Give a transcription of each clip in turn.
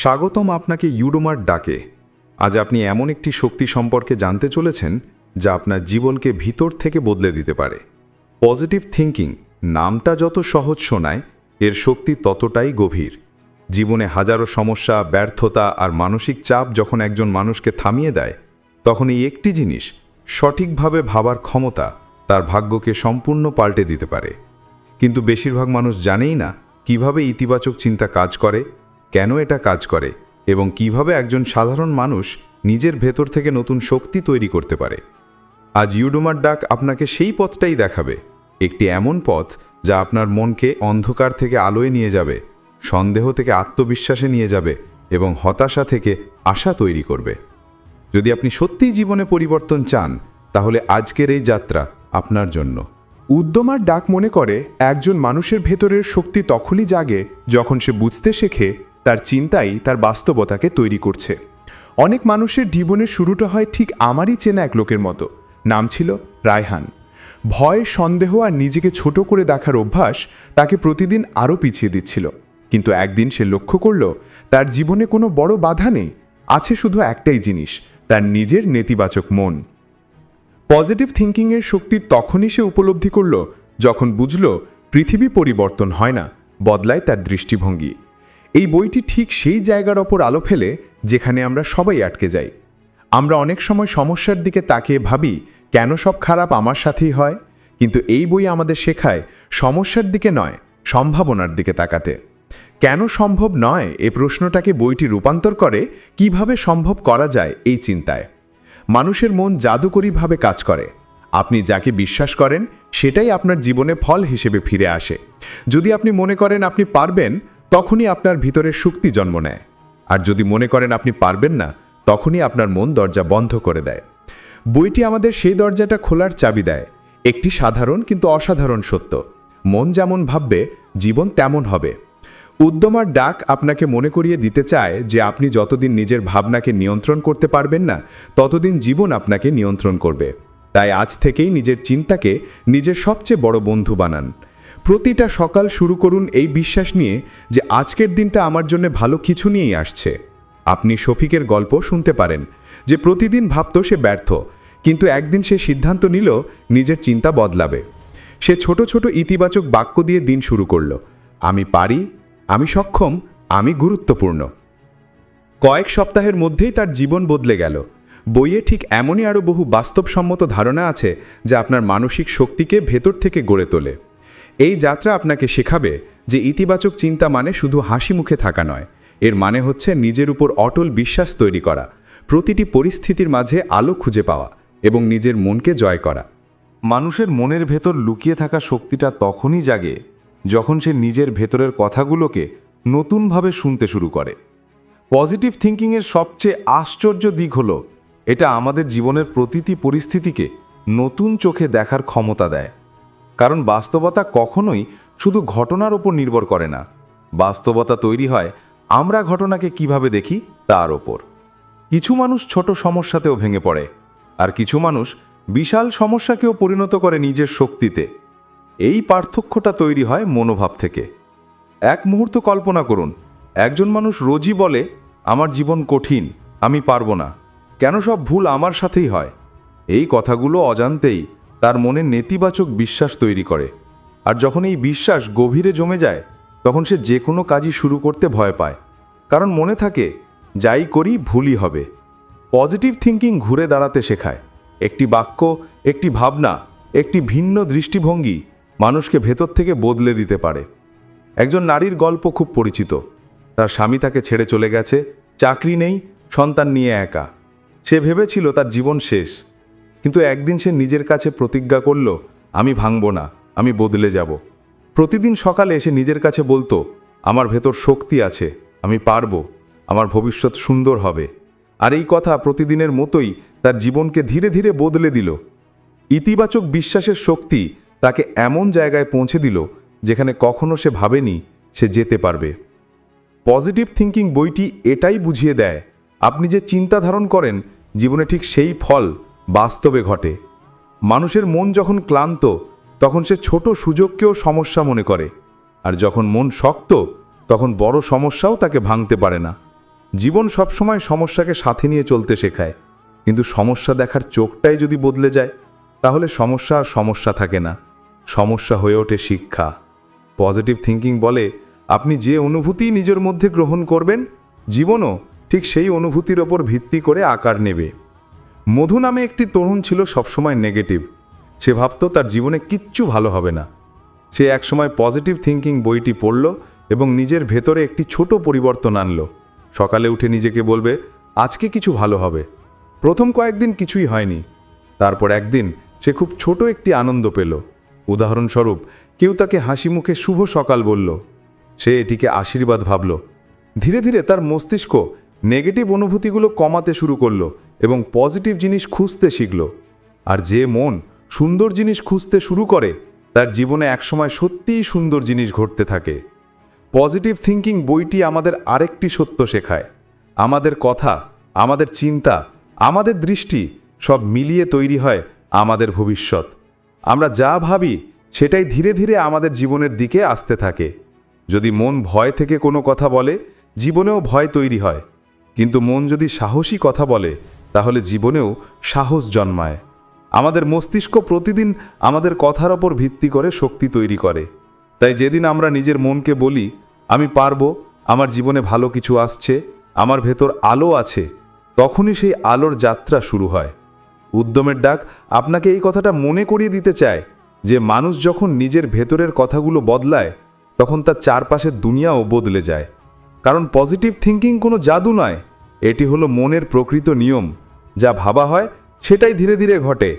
স্বাগতম আপনাকে ইউডোমার ডাকে। আজ আপনি এমন একটি শক্তি সম্পর্কে জানতে চলেছেন, যা আপনার জীবনকে ভিতর থেকে বদলে দিতে পারে। পজিটিভ থিঙ্কিং নামটা যত সহজ শোনায়, এর শক্তি ততটাই গভীর। জীবনে হাজারো সমস্যা, ব্যর্থতা আর মানসিক চাপ যখন একজন মানুষকে থামিয়ে দেয়, তখন এই একটি জিনিস সঠিকভাবে ভাবার ক্ষমতা তার ভাগ্যকে সম্পূর্ণ পাল্টে দিতে পারে। কিন্তু বেশিরভাগ মানুষ জানেই না কীভাবে ইতিবাচক চিন্তা কাজ করে কেন এটা কাজ করে এবং কীভাবে একজন সাধারণ মানুষ নিজের ভেতর থেকে নতুন শক্তি তৈরি করতে পারে। আজ ইউডোমার ডাক আপনাকে সেই পথটাই দেখাবে। একটি এমন পথ যা আপনার মনকে অন্ধকার থেকে আলোয় নিয়ে যাবে, সন্দেহ থেকে আত্মবিশ্বাসে নিয়ে যাবে এবং হতাশা থেকে আশা তৈরি করবে। যদি আপনি সত্যিই জীবনে পরিবর্তন চান, তাহলে আজকের এই যাত্রা আপনার জন্য। উদ্যমার ডাক মনে করে, একজন মানুষের ভেতরের শক্তি তখনই জাগে যখন সে বুঝতে শেখে তার চিন্তাই তার বাস্তবতাকে তৈরি করছে। অনেক মানুষের জীবনের শুরুটা হয় ঠিক আমারই চেনা এক লোকের মতো। নাম ছিল রায়হান। ভয়, সন্দেহ আর নিজেকে ছোট করে দেখার অভ্যাস তাকে প্রতিদিন আরও পিছিয়ে দিচ্ছিল। কিন্তু একদিন সে লক্ষ্য করল, তার জীবনে কোনো বড় বাধা নেই। আছে শুধু একটাই জিনিস, তার নিজের নেতিবাচক মন। পজিটিভ থিঙ্কিংয়ের শক্তি তখনই সে উপলব্ধি করল, যখন বুঝল পৃথিবী পরিবর্তন হয় না, বদলায় তার দৃষ্টিভঙ্গি। এই বইটি ঠিক সেই জায়গার ওপর আলো ফেলে যেখানে আমরা সবাই আটকে যাই। আমরা অনেক সময় সমস্যার দিকে তাকিয়ে ভাবি, কেন সব খারাপ আমার সাথেই হয়? কিন্তু এই বই আমাদের শেখায় সমস্যার দিকে নয়, সম্ভাবনার দিকে তাকাতে। কেন সম্ভব নয় এ প্রশ্নটাকে বইটি রূপান্তর করে? কীভাবে সম্ভব করা যায় এই চিন্তায়? মানুষের মন জাদুকরীভাবে কাজ করে। আপনি যাকে বিশ্বাস করেন, সেটাই আপনার জীবনে ফল হিসেবে ফিরে আসে। যদি আপনি মনে করেন আপনি পারবেন তখনই আপনার ভিতরে শক্তি জন্ম নেয়। আর যদি মনে করেন আপনি পারবেন না, তখনই আপনার মন দরজা বন্ধ করে দেয়। বইটি আমাদের সেই দরজাটা খোলার চাবি দেয়। একটি সাধারণ কিন্তু অসাধারণ সত্য। মন যেমন ভাববে, জীবন তেমন হবে। উদ্যমার ডাক আপনাকে মনে করিয়ে দিতে চায় যে আপনি যতদিন নিজের ভাবনাকে নিয়ন্ত্রণ করতে পারবেন না, ততদিন জীবন আপনাকে নিয়ন্ত্রণ করবে। তাই আজ থেকেই নিজের চিন্তাকে নিজের সবচেয়ে বড় বন্ধু বানান। প্রতিটা সকাল শুরু করুন এই বিশ্বাস নিয়ে যে আজকের দিনটা আমার জন্য ভালো কিছু নিয়েই আসছে। আপনি শফিকের গল্প শুনতে পারেন, যে প্রতিদিন ভাবত সে ব্যর্থ, কিন্তু একদিন সে সিদ্ধান্ত নিল নিজের চিন্তা বদলাবে। সে ছোট ছোট ইতিবাচক বাক্য দিয়ে দিন শুরু করল, আমি পারি, আমি সক্ষম, আমি গুরুত্বপূর্ণ। কয়েক সপ্তাহের মধ্যেই তার জীবন বদলে গেল। বইয়ে ঠিক এমনই আরও বহু বাস্তবসম্মত ধারণা আছে, যা আপনার মানসিক শক্তিকে ভেতর থেকে গড়ে তোলে। এই যাত্রা আপনাকে শেখাবে যে ইতিবাচক চিন্তা মানে শুধু হাসি মুখে থাকা নয়। এর মানে হচ্ছে নিজের উপর অটল বিশ্বাস তৈরি করা, প্রতিটি পরিস্থিতির মাঝে আলো খুঁজে পাওয়া এবং নিজের মনকে জয় করা। মানুষের মনের ভেতর লুকিয়ে থাকা শক্তিটা তখনই জাগে যখন সে নিজের ভেতরের কথাগুলোকে নতুনভাবে শুনতে শুরু করে। পজিটিভ থিঙ্কিংয়ের সবচেয়ে আশ্চর্য দিক হলো, এটা আমাদের জীবনের প্রতিটি পরিস্থিতিকে নতুন চোখে দেখার ক্ষমতা দেয়। কারণ বাস্তবতা কখনোই শুধু ঘটনার ওপর নির্ভর করে না। বাস্তবতা তৈরি হয় আমরা ঘটনাকে কীভাবে দেখি তার ওপর কিছু মানুষ ছোট সমস্যাতেও ভেঙে পড়ে আর কিছু মানুষ বিশাল সমস্যাকেও পরিণত করে নিজের শক্তিতে। এই পার্থক্যটা তৈরি হয় মনোভাব থেকে। এক মুহূর্ত কল্পনা করুন, একজন মানুষ রোজই বলে, আমার জীবন কঠিন, আমি পারব না। কেন সব ভুল আমার সাথেই হয়? এই কথাগুলো অজান্তেই তার মনে নেতিবাচক বিশ্বাস তৈরি করে। আর যখন এই বিশ্বাস গভীরে জমে যায়, তখন সে যে কোনো কাজই শুরু করতে ভয় পায়। কারণ মনে থাকে, যাই করি ভুলই হবে। পজিটিভ থিঙ্কিং ঘুরে দাঁড়াতে শেখায়। একটি বাক্য, একটি ভাবনা, একটি ভিন্ন দৃষ্টিভঙ্গি মানুষকে ভেতর থেকে বদলে দিতে পারে। একজন নারীর গল্প খুব পরিচিত। তার স্বামী তাকে ছেড়ে চলে গেছে, চাকরি নেই, সন্তান নিয়ে একা। সে ভেবেছিল তার জীবন শেষ। কিন্তু একদিন সে নিজের কাছে প্রতিজ্ঞা করল, আমি ভাঙব না, আমি বদলে যাব। প্রতিদিন সকালে এসে নিজের কাছে বলতো, আমার ভেতর শক্তি আছে, আমি পারব, আমার ভবিষ্যৎ সুন্দর হবে। আর এই কথা প্রতিদিনের মতোই তার জীবনকে ধীরে ধীরে বদলে দিল। ইতিবাচক বিশ্বাসের শক্তি তাকে এমন জায়গায় পৌঁছে দিল, যেখানে কখনো সে ভাবেনি সে যেতে পারবে। পজিটিভ থিঙ্কিং বইটি এটাই বুঝিয়ে দেয়, আপনি যে চিন্তা ধারণ করেন, জীবনে ঠিক সেই ফল বাস্তবে ঘটে। মানুষের মন যখন ক্লান্ত, তখন সে ছোট সুযোগকেও সমস্যা মনে করে। আর যখন মন শক্ত, তখন বড় সমস্যাও তাকে ভাঙতে পারে না। জীবন সবসময় সমস্যাকে সাথে নিয়ে চলতে শেখায়। কিন্তু সমস্যা দেখার চোখটাই যদি বদলে যায়, তাহলে সমস্যা আর সমস্যা থাকে না। সমস্যা হয়ে ওঠে শিক্ষা। পজিটিভ থিঙ্কিং বলে, আপনি যে অনুভূতি নিজের মধ্যে গ্রহণ করবেন, জীবনও ঠিক সেই অনুভূতির ওপর ভিত্তি করে আকার নেবে। মধু নামে একটি তরুণ ছিল সবসময় নেগেটিভ সে ভাবত তার জীবনে কিচ্ছু ভালো হবে না। সে একসময় পজিটিভ থিঙ্কিং বইটি পড়ল এবং নিজের ভেতরে একটি ছোট পরিবর্তন আনলো। সকালে উঠে নিজেকে বলবে, আজকে কিছু ভালো হবে। প্রথম কয়েকদিন কিছুই হয়নি। তারপর একদিন সে খুব ছোট একটি আনন্দ পেল। উদাহরণস্বরূপ, কেউ তাকে হাসি মুখে শুভ সকাল বলল। সে এটিকে আশীর্বাদ ভাবল। ধীরে ধীরে তার মস্তিষ্ক নেগেটিভ অনুভূতিগুলো কমাতে শুরু করল। এবং পজিটিভ জিনিস খুঁজতে শিখল। আর যে মন সুন্দর জিনিস খুঁজতে শুরু করে, তার জীবনে একসময় সত্যিই সুন্দর জিনিস ঘটতে থাকে। পজিটিভ থিঙ্কিং বইটি আমাদের আরেকটি সত্য শেখায়। আমাদের কথা, আমাদের চিন্তা, আমাদের দৃষ্টি সব মিলিয়ে তৈরি হয় আমাদের ভবিষ্যৎ। আমরা যা ভাবি, সেটাই ধীরে ধীরে আমাদের জীবনের দিকে আসতে থাকে। যদি মন ভয় থেকে কোনো কথা বলে, জীবনেও ভয় তৈরি হয়। কিন্তু মন যদি সাহসী কথা বলে তাহলে জীবনেও সাহস জন্মায়। আমাদের মস্তিষ্ক প্রতিদিন আমাদের কথার ওপর ভিত্তি করে শক্তি তৈরি করে। তাই যেদিন আমরা নিজের মনকে বলি, আমি পারব, আমার জীবনে ভালো কিছু আসছে, আমার ভেতর আলো আছে, তখনই সেই আলোর যাত্রা শুরু হয়। উদ্যমের ডাক আপনাকে এই কথাটা মনে করিয়ে দিতে চায় যে মানুষ যখন নিজের ভেতরের কথাগুলো বদলায়, তখন তার চারপাশের দুনিয়াও বদলে যায়। কারণ পজিটিভ থিঙ্কিং কোনো জাদু নয়, এটি হলো মনের প্রকৃত নিয়ম। যা ভাবা হয় সেটাই ধীরে ধীরে ঘটে।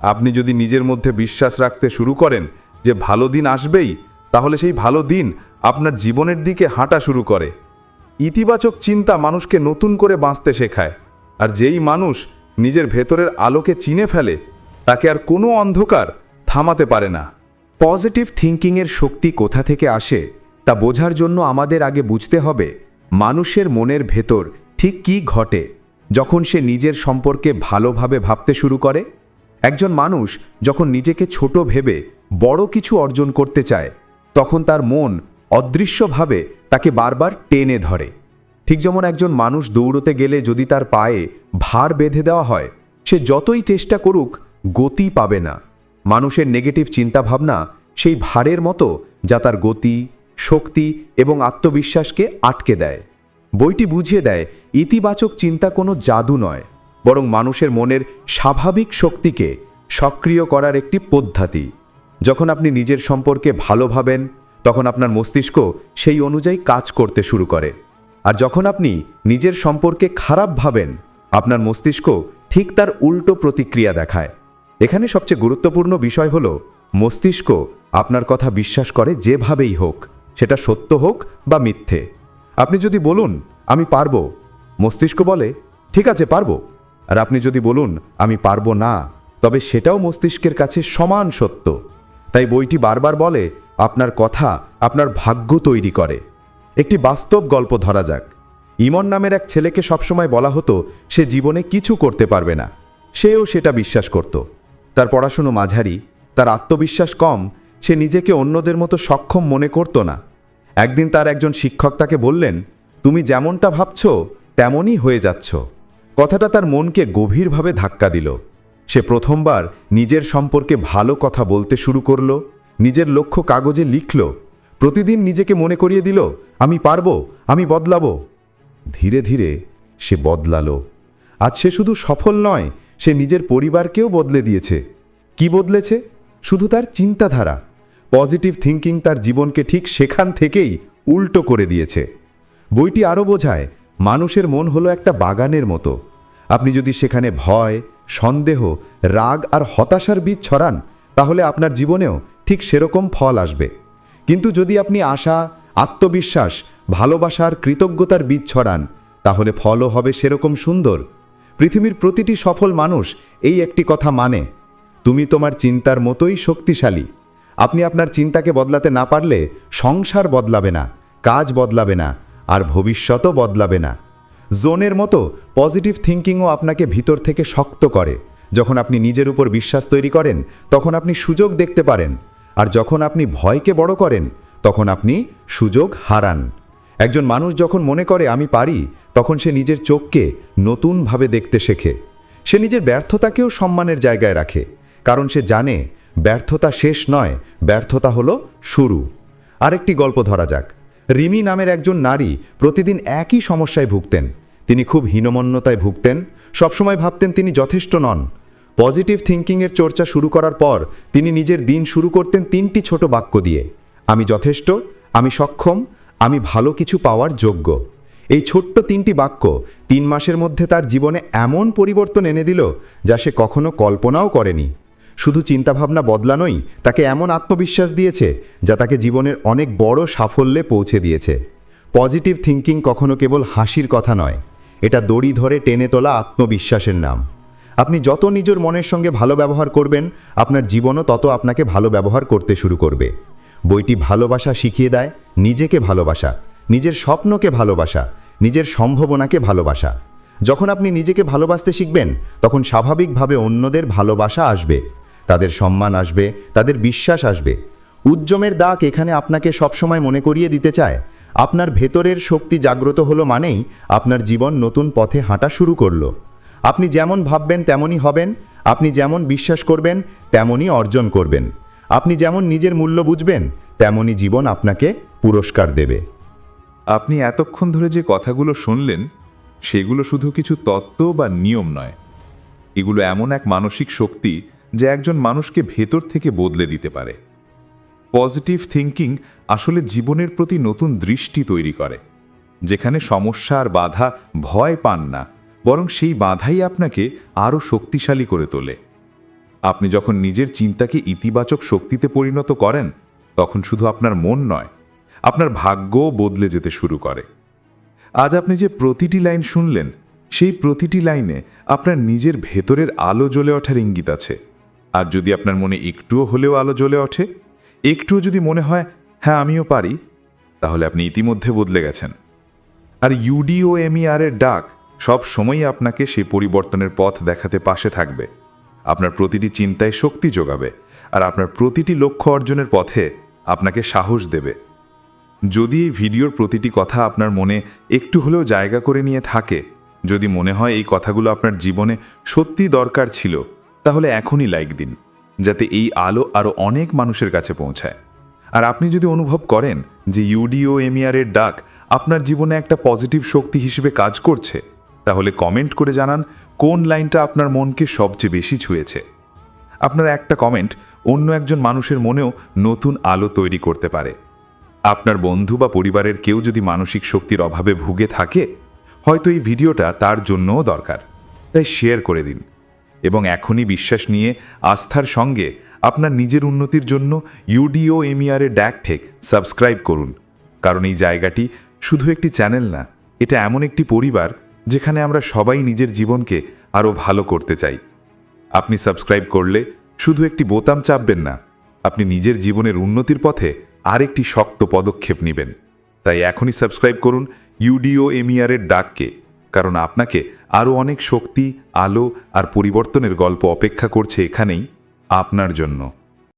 আপনি যদি নিজের মধ্যে বিশ্বাস রাখতে শুরু করেন যে ভালো দিন আসবেই, তাহলে সেই ভালো দিন আপনার জীবনের দিকে হাঁটা শুরু করে। ইতিবাচক চিন্তা মানুষকে নতুন করে বাঁচতে শেখায়, আর যেই মানুষ নিজের ভেতরের আলোকে চিনে ফেলে, তাকে আর কোনো অন্ধকার থামাতে পারে না। পজিটিভ থিঙ্কিংয়ের শক্তি কোথা থেকে আসে, তা বোঝার জন্য আমাদের আগে বুঝতে হবে মানুষের মনের ভেতর ঠিক কী ঘটে। যখন সে নিজের সম্পর্কে ভালোভাবে ভাবতে শুরু করে, একজন মানুষ যখন নিজেকে ছোট ভেবে বড় কিছু অর্জন করতে চায়, তখন তার মন অদৃশ্যভাবে তাকে বারবার টেনে ধরে। ঠিক যেমন একজন মানুষ দৌড়তে গেলে যদি তার পায়ে ভার বেঁধে দেওয়া হয়, সে যতই চেষ্টা করুক গতি পাবে না। মানুষের নেগেটিভ চিন্তাভাবনা সেই ভারের মতো যা তার গতি, শক্তি এবং আত্মবিশ্বাসকে আটকে দেয়। বইটি বুঝিয়ে দেয়, ইতিবাচক চিন্তা কোনো জাদু নয়, বরং মানুষের মনের স্বাভাবিক শক্তিকে সক্রিয় করার একটি পদ্ধতি। যখন আপনি নিজের সম্পর্কে ভালো ভাবেন, তখন আপনার মস্তিষ্ক সেই অনুযায়ী কাজ করতে শুরু করে। আর যখন আপনি নিজের সম্পর্কে খারাপ ভাবেন, আপনার মস্তিষ্ক ঠিক তার উল্টো প্রতিক্রিয়া দেখায়। এখানে সবচেয়ে গুরুত্বপূর্ণ বিষয় হল, মস্তিষ্ক আপনার কথা বিশ্বাস করে যেভাবেই হোক, সেটা সত্য হোক বা মিথ্যে। আপনি যদি বলুন, আমি পারব। মস্তিষ্ক বলে, ঠিক আছে, পারব। আর আপনি যদি বলুন, আমি পারব না, তবে সেটাও মস্তিষ্কের কাছে সমান সত্য। তাই বইটি বারবার বলে, আপনার কথা, আপনার ভাগ্য তৈরি করে। একটি বাস্তব গল্প ধরা যাক। ইমন নামের এক ছেলেকে সবসময় বলা হতো, সে জীবনে কিছু করতে পারবে না। সেও সেটা বিশ্বাস করত। তার পড়াশুনো মাঝারি, তার আত্মবিশ্বাস কম, সে নিজেকে অন্যদের মতো সক্ষম মনে করত না। একদিন তার একজন শিক্ষক তাকে বললেন, তুমি যেমনটা ভাবছ, তেমনই হয়ে যাচ্ছ। কথাটা তার মনকে গভীরভাবে ধাক্কা দিল। সে প্রথমবার নিজের সম্পর্কে ভালো কথা বলতে শুরু করল, নিজের লক্ষ্য কাগজে লিখল, প্রতিদিন নিজেকে মনে করিয়ে দিল, আমি পারব, আমি বদলাবো। ধীরে ধীরে সে বদলালো। আজ সে শুধু সফল নয়, সে নিজের পরিবারকেও বদলে দিয়েছে। কি বদলেছে? শুধু তার চিন্তাধারা। পজিটিভ থিঙ্কিং তার জীবনকে ঠিক সেখান থেকেই উল্টো করে দিয়েছে। বইটি আরও বোঝায়, মানুষের মন হলো একটা বাগানের মতো। আপনি যদি সেখানে ভয়, সন্দেহ, রাগ আর হতাশার বীজ ছড়ান, তাহলে আপনার জীবনেও ঠিক সেরকম ফল আসবে। কিন্তু যদি আপনি আশা, আত্মবিশ্বাস, ভালোবাসার কৃতজ্ঞতার বীজ ছড়ান, তাহলে ফলও হবে সেরকম সুন্দর। পৃথিবীর প্রতিটি সফল মানুষ এই একটি কথা মানে তুমি তোমার চিন্তার মতোই শক্তিশালী। আপনি আপনার চিন্তাকে বদলাতে না পারলে সংসার বদলাবে না, কাজ বদলাবে না, আর ভবিষ্যতও বদলাবে না। জোনের মতো পজিটিভ থিঙ্কিংও আপনাকে ভিতর থেকে শক্ত করে। যখন আপনি নিজের উপর বিশ্বাস তৈরি করেন, তখন আপনি সুযোগ দেখতে পারেন। আর যখন আপনি ভয়কে বড় করেন, তখন আপনি সুযোগ হারান। একজন মানুষ যখন মনে করে, আমি পারি, তখন সে নিজের চোখকে নতুনভাবে দেখতে শেখে। সে নিজের ব্যর্থতাকেও সম্মানের জায়গায় রাখে, কারণ সে জানে ব্যর্থতা শেষ নয়, ব্যর্থতা হলো শুরু। আরেকটি গল্প ধরা যাক। রিমি নামের একজন নারী প্রতিদিন একই সমস্যায় ভুগতেন। তিনি খুব হীনমন্যতায় ভুগতেন, সবসময় ভাবতেন তিনি যথেষ্ট নন। পজিটিভ থিঙ্কিংয়ের চর্চা শুরু করার পর তিনি নিজের দিন শুরু করতেন তিনটি ছোট বাক্য দিয়ে। আমি যথেষ্ট, আমি সক্ষম, আমি ভালো কিছু পাওয়ার যোগ্য। এই ছোট্ট তিনটি বাক্য তিন মাসের মধ্যে তার জীবনে এমন পরিবর্তন এনে দিল যা সে কখনো কল্পনাও করেনি। শুধু চিন্তাভাবনা বদলানোই তাকে এমন আত্মবিশ্বাস দিয়েছে যা তাকে জীবনের অনেক বড় সাফল্যে পৌঁছে দিয়েছে। পজিটিভ থিঙ্কিং কখনো কেবল হাসির কথা নয়, এটা দড়ি ধরে টেনে তোলা আত্মবিশ্বাসের নাম। আপনি যত নিজের মনের সঙ্গে ভালো ব্যবহার করবেন, আপনার জীবনও তত আপনাকে ভালো ব্যবহার করতে শুরু করবে। বইটি ভালোবাসা শিখিয়ে দেয়, নিজেকে ভালোবাসা, নিজের স্বপ্নকে ভালোবাসা, নিজের সম্ভাবনাকে ভালোবাসা। যখন আপনি নিজেকে ভালোবাসতে শিখবেন, তখন স্বাভাবিকভাবে অন্যদের ভালোবাসা আসবে। তাদের সম্মান আসবে, তাদের বিশ্বাস আসবে। উজ্জমের দাগ এখানে আপনাকে সবসময় মনে করিয়ে দিতে চায়। আপনার ভেতরের শক্তি জাগ্রত হলো মানেই আপনার জীবন নতুন পথে হাঁটা শুরু করল। আপনি যেমন ভাববেন তেমনই হবেন, আপনি যেমন বিশ্বাস করবেন, তেমনই অর্জন করবেন। আপনি যেমন নিজের মূল্য বুঝবেন, তেমনই জীবন আপনাকে পুরস্কার দেবে। আপনি এতক্ষণ ধরে যে কথাগুলো শুনলেন, সেগুলো শুধু কিছু তত্ত্ব বা নিয়ম নয়। এগুলো এমন এক মানসিক শক্তি যা একজন মানুষকে ভেতর থেকে বদলে দিতে পারে। পজিটিভ থিঙ্কিং আসলে জীবনের প্রতি নতুন দৃষ্টি তৈরি করে, যেখানে সমস্যা আর বাধা ভয় পান না, বরং সেই বাধাই আপনাকে আরও শক্তিশালী করে তোলে। আপনি যখন নিজের চিন্তাকে ইতিবাচক শক্তিতে পরিণত করেন, তখন শুধু আপনার মন নয়, আপনার ভাগ্যও বদলে যেতে শুরু করে। আজ আপনি যে প্রতিটি লাইন শুনলেন, সেই প্রতিটি লাইনে আপনার নিজের ভেতরের আলো জ্বলে ওঠার ইঙ্গিত আছে। আর যদি আপনার মনে একটুও হলেও আলো জ্বলে ওঠে, একটুও যদি মনে হয় হ্যাঁ আমিও পারি, তাহলে আপনি ইতিমধ্যে বদলে গেছেন। আর ইউডিও এমইআর এর ডাক সব সময়ই আপনাকে সেই পরিবর্তনের পথ দেখাতে পাশে থাকবে। আপনার প্রতিটি চিন্তায় শক্তি যোগাবে আর আপনার প্রতিটি লক্ষ্য অর্জনের পথে আপনাকে সাহস দেবে। যদি এই ভিডিওর প্রতিটি কথা আপনার মনে একটু হলেও জায়গা করে নিয়ে থাকে, যদি মনে হয় এই কথাগুলো আপনার জীবনে সত্যি দরকার ছিল তাহলে এখনই লাইক দিন, যাতে এই আলো আরও অনেক মানুষের কাছে পৌঁছায়। আর আপনি যদি অনুভব করেন যে ইউডিও এমিআর এর ডাক আপনার জীবনে একটা পজিটিভ শক্তি হিসেবে কাজ করছে, তাহলে কমেন্ট করে জানান কোন লাইনটা আপনার মনকে সবচেয়ে বেশি ছুঁয়েছে। আপনার একটা কমেন্ট অন্য একজন মানুষের মনেও নতুন আলো তৈরি করতে পারে। আপনার বন্ধু বা পরিবারের কেউ যদি মানসিক শক্তির অভাবে ভুগে থাকে, হয়তো এই ভিডিওটা তার জন্যও দরকার। তাই শেয়ার করে দিন। এবং এখনই বিশ্বাস নিয়ে আস্থার সঙ্গে আপনার নিজের উন্নতির জন্য ইউডিও এমিআরে ড্যাকঠেক সাবস্ক্রাইব করুন। কারণ এই জায়গাটি শুধু একটি চ্যানেল না, এটা এমন একটি পরিবার যেখানে আমরা সবাই নিজের জীবনকে আরও ভালো করতে চাই। আপনি সাবস্ক্রাইব করলে শুধু একটি বোতাম চাপবেন না, আপনি নিজের জীবনের উন্নতির পথে আরেকটি শক্ত পদক্ষেপ নেবেন। তাই এখনই সাবস্ক্রাইব করুন ইউডিও এমিআরের ডাককে। কারণ আপনাকে আরও অনেক শক্তি আলো আর পরিবর্তনের গল্প অপেক্ষা করছে এখানেই আপনার জন্য।